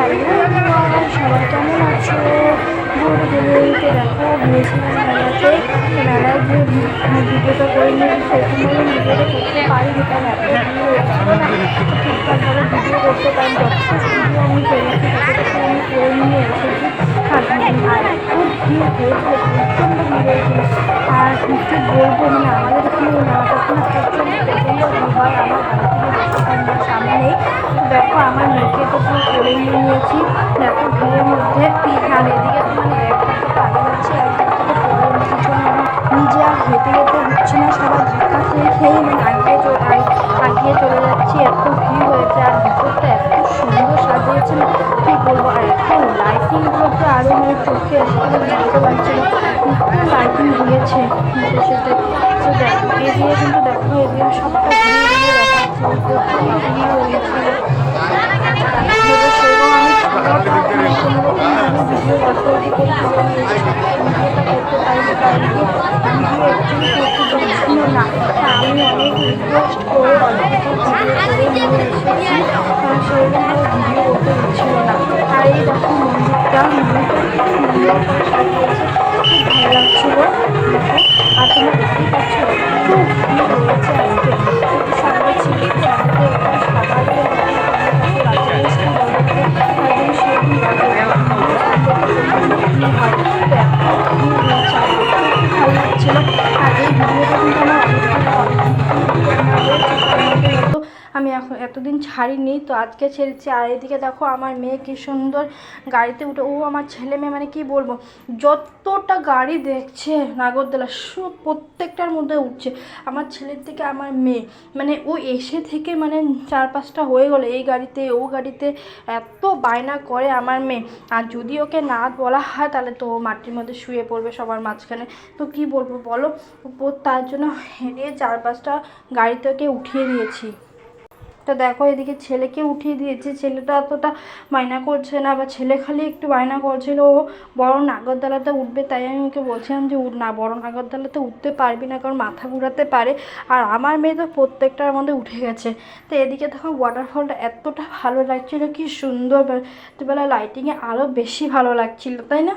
Hello সবাই কেমন আছো? মেলায় যে ভিডিওটা করে নিয়ে সেরকমভাবে করতে পারি ল্যাপটপ দিয়ে ঠিকঠাকভাবে ভিডিও করতে পারি ভিডিও আমি করেছি নিয়ে এসেছি। আর খুব ভিড় আর কি বলব মানে আমাদের এখানে মেলাটা প্রচণ্ড প্রচণ্ড হয়। আমার বাড়ি থেকে আমার নিয়েছি দেখো ভিড়ের মধ্যে আর এদিকে মানে একদিক আগে যাচ্ছে। একদিক থেকে নিজে আর হেঁটে যেতে হচ্ছে না সবার ধাক্কা খেয়ে খেয়ে মানে আগিয়ে চলে আগিয়ে চলে যাচ্ছি। এত ভিড় হয়েছে, আর ভিতরটা এত সুন্দর সাজিয়েছে কী বলব? আর এখন লাইটিংগুলো তো আরও মানে চোখে আসলে বুঝতে পারছি না। লাইটিং দিয়েছে দেখো এদিকে কিন্তু দেখো এদিকে সবটা ঘুরিয়ে ঘুরিয়ে দেখাচ্ছে। ভিড় ভিডিও রেকর্ড করতে ভিডিওটা করতে পারিনি কারণ কি ভিডিও অ্যাকচুয়ালি করতে যাচ্ছিল না আমি অনেক নিয়ে এসেছি কারণ ভালো আমি এখন এতদিন ছাড়িনি, তো আজকে ছেড়েছি। আর এদিকে দেখো আমার মেয়ে কি সুন্দর গাড়িতে উঠে, ও আমার ছেলে মেয়ে মানে কি বলব? যতটা গাড়ি দেখছে নাগরদোলা, সব প্রত্যেকটার মধ্যে উঠছে। আমার ছেলের থেকে আমার মেয়ে মানে ও এসে থেকে মানে চার পাঁচটা হয়ে গেলো এই গাড়িতে, ও গাড়িতে এত বায়না করে আমার মেয়ে। আর যদি ওকে না বলা হয়, তাহলে তো মাটির মধ্যে শুয়ে পড়বে সবার মাঝখানে। তো কি বলব বলো? তার জন্য হেঁটে চার পাঁচটা গাড়িতে ওকে উঠিয়ে দিয়েছি। তো দেখো, এদিকে ছেলেকে উঠিয়ে দিয়েছে। ছেলেটা অতটা বায়না করছে না বা ছেলে খালি একটু বায়না করছিল। ও বড় নাগরদোলাতে উঠবে, তাই আমি ওকে বলছিলাম যে না, বড় নাগরদোলাতে উঠতে পারবি না, কারণ মাথা ঘুরাতে পারে। আর আমার মেয়ে তো প্রত্যেকটার মধ্যে উঠে গেছে। তো এদিকে দেখো ওয়াটারফলটা এতটা ভালো লাগছিল, কি সুন্দর। বেলা লাইটিংয়ে আরও বেশি ভালো লাগছিল, তাই না?